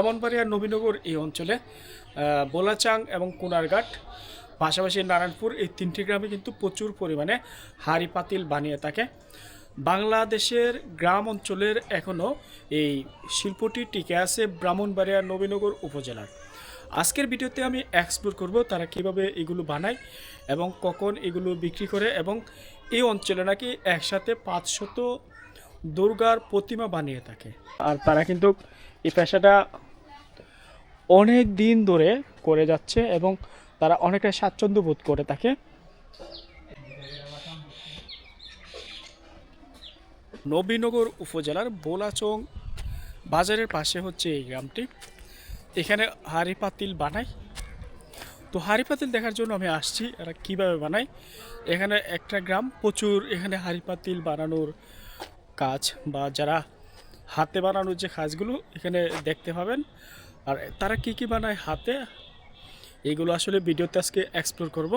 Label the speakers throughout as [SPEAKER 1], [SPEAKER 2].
[SPEAKER 1] ব্রাহ্মণবাড়িয়া নবীনগর এই অঞ্চলে বোলাচাং এবং কোনারঘাট, পাশাপাশি নারায়ণপুর এই তিনটি গ্রামে কিন্তু প্রচুর পরিমাণে হাড়ি পাতিল বানিয়ে থাকে। বাংলাদেশের গ্রাম অঞ্চলের এখনও এই শিল্পটি টিকে আছে ব্রাহ্মণবাড়িয়া নবীনগর উপজেলার। আজকের ভিডিওতে আমি এক্সপ্লোর করব তারা কীভাবে এগুলো বানায় এবং কখন এগুলো বিক্রি করে এবং এই অঞ্চলে নাকি একসাথে পাঁচশত দুর্গার প্রতিমা বানিয়ে থাকে। আর তারা কিন্তু এই পেশাটা অনেক দিন ধরে করে যাচ্ছে এবং তারা অনেকটা স্বাচ্ছন্দ্য বোধ করে থাকে নবীনগর উপজেলার বোলাচং বাজারের পাশে হচ্ছে এই গ্রামটি। এখানে হাড়ি পাতিল বানায় তো হাড়ি পাতিল দেখার জন্য আমি আসছি, এরা কীভাবে বানায়? এখানে একটা গ্রাম, প্রচুর এখানে হাড়ি পাতিল বানানোর কাজ বা যারা হাতে বানানোর যে কাজগুলো এখানে দেখতে পাবেন। আর তারা কি কি বানায় হাতে, এগুলো আসলে ভিডিওতে আজকে এক্সপ্লোর করব।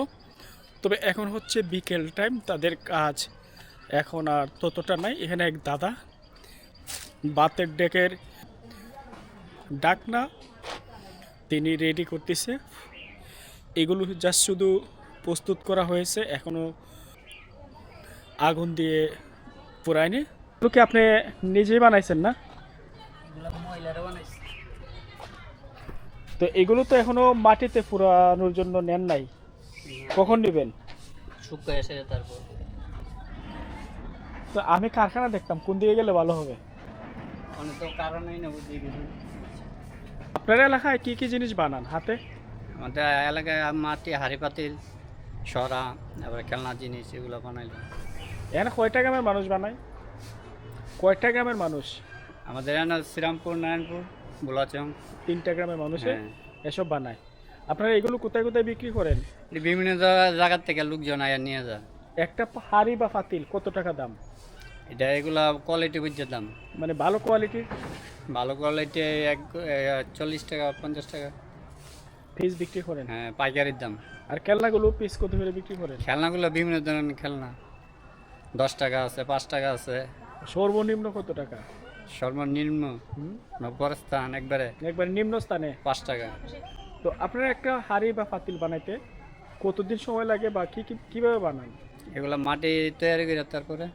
[SPEAKER 1] তবে এখন হচ্ছে বিকেল টাইম তাদের কাজ। এখন আর ততটা নাই, এখানে এক দাদা, বাতের ডেকের ডাকনা, তিনি রেডি করতেছে। এগুলো জাস্ট শুধু প্রস্তুত করা হয়েছে এখনও আগুন দিয়ে পুরায়নি। এগুলো কি আপনি নিজেই বানাইছেন না? তো এগুলো তো এখনও মাটিতে পুরানোর জন্য নেন নাই। কখন নেবেন?
[SPEAKER 2] শুকায় এসে তারপর।
[SPEAKER 1] তো আমি কারখানা দেখতাম কোন দিকে গেলে ভালো হবে?
[SPEAKER 2] অনেক তো কারণেই না বুঝি কিছু।
[SPEAKER 1] আপনার এলাকায় কি কি জিনিস বানান হাতে?
[SPEAKER 2] আমাদের এলাকায় মাটি হাড়ি পাতিল সরা তারপরে খেলনা জিনিস এগুলো বানাইলো
[SPEAKER 1] এখানে কয়টা গ্রামের মানুষ বানায়? কয়টা গ্রামের মানুষ?
[SPEAKER 2] আমাদের এখানে শ্রীরামপুর নারায়ণপুর গোলাচং
[SPEAKER 1] তিনটা গ্রামের মানুষে
[SPEAKER 2] হ্যাঁ।
[SPEAKER 1] এসব বানায়। আপনারা এগুলো কোথায় কোথায় বিক্রি করেন?
[SPEAKER 2] বিভিন্ন জায়গার থেকে লোকজন আয়া নিয়ে যায়।
[SPEAKER 1] একটা হাড়ি বা পাতিল কত টাকা দাম?
[SPEAKER 2] এটা এগুলা কোয়ালিটি বুঝছে দাম।
[SPEAKER 1] মানে ভালো কোয়ালিটির
[SPEAKER 2] ভালো কোয়ালিটি এক চল্লিশ টাকা পঞ্চাশ টাকা।
[SPEAKER 1] পিস বিক্রি করেন?
[SPEAKER 2] হ্যাঁ পাইকারির দাম।
[SPEAKER 1] আর খেলনাগুলো পিস কত করে বিক্রি করেন?
[SPEAKER 2] খেলনাগুলো বিভিন্ন ধরনের খেলনা। দশ টাকা আছে পাঁচ টাকা আছে।
[SPEAKER 1] সর্বনিম্ন কত টাকা?
[SPEAKER 2] সর্বনিম্ন
[SPEAKER 1] হুম?
[SPEAKER 2] নব্বই স্থান একবারে
[SPEAKER 1] একবার নিম্ন স্থানে।
[SPEAKER 2] পাঁচ টাকা।
[SPEAKER 1] তো আপনারা একটা হাড়ি বা পাতিল বানাইতে কতদিন সময় লাগে বা কি কি- কীভাবে বানান?
[SPEAKER 2] এগুলো মাটি তৈরি করে তারপরে?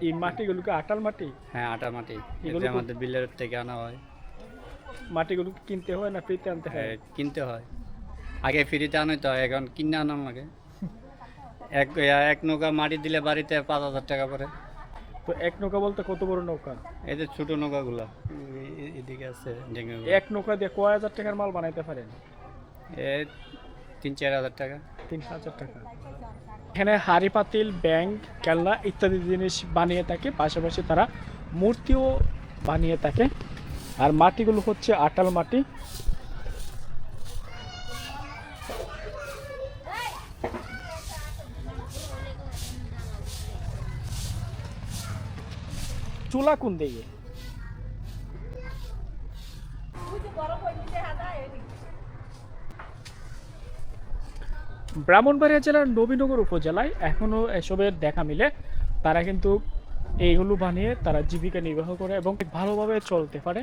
[SPEAKER 1] এই মাটিগুলোকে আটাল মাটি?
[SPEAKER 2] হ্যাঁ আটা মাটি।
[SPEAKER 1] এগুলো কো-
[SPEAKER 2] আমাদের বিলের থেকে আনা হয়।
[SPEAKER 1] মাটিগুলোকে কিনতে হয় না ফ্রিতে আনতে হয়?
[SPEAKER 2] হ্যাঁ, কিনতে হয়। আগে ফ্রিতে আনাই তো এখন কিনে আনার লাগে। এক এক নৌকা মাটি দিলে বাড়িতে পাঁচ হাজার টাকা পরে
[SPEAKER 1] তো এক নৌকা বলতে কত বড় নৌকা?
[SPEAKER 2] এই যে ছোটো নৌকাগুলো এদিকে আছে
[SPEAKER 1] এক নৌকা দিয়ে কয় হাজার টাকার মাল বানাইতে পারেন?
[SPEAKER 2] তিন চার হাজার টাকা।
[SPEAKER 1] তিন হাজার টাকা। এখানে হাড়ি পাতিল ব্যাংক খেলনা ইত্যাদি জিনিস বানিয়ে থাকে। পাশাপাশি তারা মূর্তিও বানিয়ে থাকে। আর মাটিগুলো হচ্ছে আটাল মাটি। চুলা কোন দিকে? ব্রাহ্মণবাড়িয়া জেলার নবীনগর উপজেলায় এখনও এসবের দেখা মিলে। তারা কিন্তু এইগুলো বানিয়ে তারা জীবিকা নির্বাহ করে এবং ভালোভাবে চলতে পারে।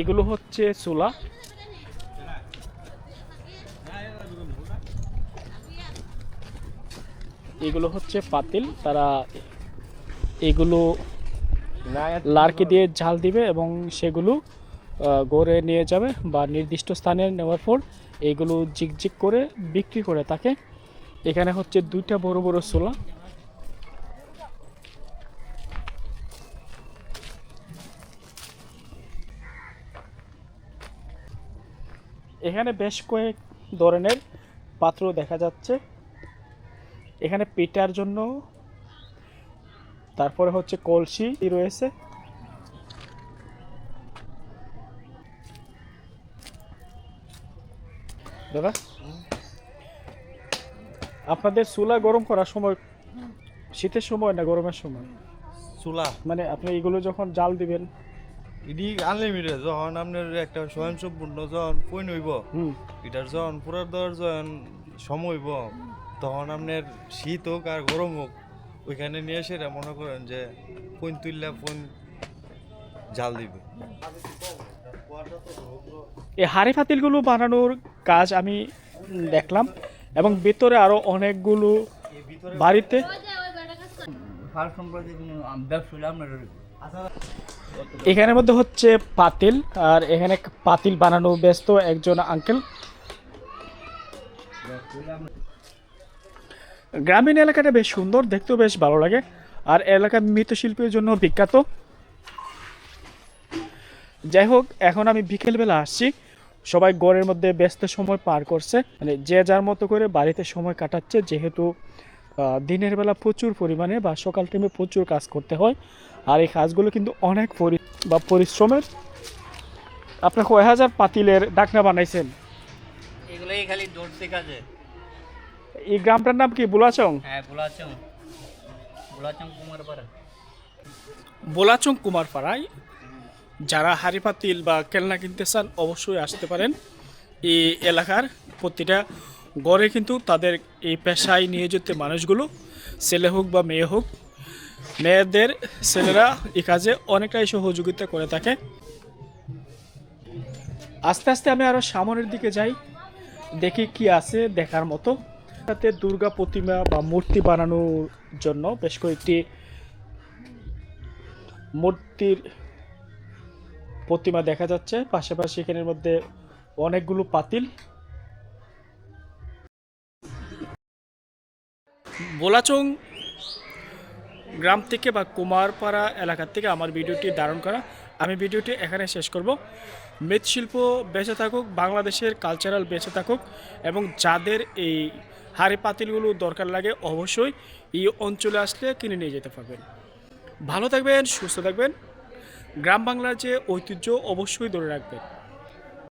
[SPEAKER 1] এগুলো হচ্ছে চুলা। এগুলো হচ্ছে পাতিল। তারা এগুলো লার্কি দিয়ে ঝাল দিবে এবং সেগুলো গড়ে নিয়ে যাবে বা নির্দিষ্ট স্থানে নেওয়ার পর এইগুলো জিকজিক করে বিক্রি করে তাকে। এখানে হচ্ছে দুইটা বড় বড় চোলা এখানে বেশ কয়েক ধরনের পাত্র দেখা যাচ্ছে। এখানে পেটার জন্য তারপরে হচ্ছে কলসি রয়েছে? দাদা? আপনাদের চুলা গরম করার সময় শীতের সময় না গরমের সময়?
[SPEAKER 3] চুলা।
[SPEAKER 1] মানে আপনি এগুলো যখন জাল দিবেন?
[SPEAKER 3] এটি আনলিমিটেড যখন আপনার একটা স্বয়ংসম্পূর্ণ যখন পইন হইব এটার যখন পুরার দেওয়ার যখন সময় হইব তখন আপনার শীত হোক আর গরম হোক ওইখানে নিয়ে এসে এটা মনে করেন যে পইন তুললে পইন জাল দিবে।
[SPEAKER 1] এই হাড়ি পাতিলগুলো বানানোর কাজ আমি দেখলাম এবং ভিতরে আরও অনেকগুলো বাড়িতে এখানের মধ্যে হচ্ছে পাতিল, আর এখানে পাতিল বানানো ব্যস্ত একজন আঙ্কেল গ্রামীণ এলাকাটা বেশ সুন্দর, দেখতেও বেশ ভালো লাগে। আর এলাকার মৃৎশিল্পের জন্য বিখ্যাত। যাই হোক, এখন আমি বিকেলবেলা আসছি। সবাই ঘরের মধ্যে ব্যস্ত সময় পার করছে। মানে যে যার মতো করে বাড়িতে সময় কাটাচ্ছে, যেহেতু দিনের বেলা প্রচুর পরিমাণে বা সকাল টাইমে প্রচুর কাজ করতে হয়। আর এই কাজগুলো কিন্তু অনেক পরি, বা পরিশ্রমের। আপনার কয় হাজার পাতিলের ডাকনা বানাইছেন?
[SPEAKER 2] এগুলোই খালি দৌড়তে কাজে
[SPEAKER 1] এই গ্রামটার নাম কি? বুলাচং?
[SPEAKER 2] হ্যাঁ বুলাচং। বুলাচং কুমার পাড়া
[SPEAKER 1] বোলাচং কুমারপাড়ায় যারা হাড়ি পাতিল বা কেলনা কিনতে চান অবশ্যই আসতে পারেন। এই এলাকার প্রতিটা গড়ে কিন্তু তাদের এই পেশায় নিয়োজিত মানুষগুলো ছেলে হোক বা মেয়ে হোক মেয়েদের ছেলেরা এই কাজে অনেকটাই সহযোগিতা করে থাকে। আস্তে আস্তে আমি আরও সামনের দিকে যাই দেখি কি আছে দেখার মতো। তাতে দুর্গা প্রতিমা বা মূর্তি বানানোর জন্য বেশ কয়েকটি মূর্তির প্রতিমা দেখা যাচ্ছে। পাশাপাশি এখানের মধ্যে অনেকগুলো পাতিল। বোলাচং গ্রাম থেকে বা কুমারপাড়া এলাকা থেকে আমার ভিডিওটি ধারণ করা আমি ভিডিওটি এখানে শেষ করব। মৃৎশিল্প বেঁচে থাকুক, বাংলাদেশের কালচারাল বেঁচে থাকুক এবং যাদের এই হাড়ি পাতিলগুলো দরকার লাগে অবশ্যই এই অঞ্চলে আসলে কিনে নিয়ে যেতে পারবেন। ভালো থাকবেন, সুস্থ থাকবেন। গ্রাম বাংলার যে ঐতিহ্য অবশ্যই ধরে রাখবেন।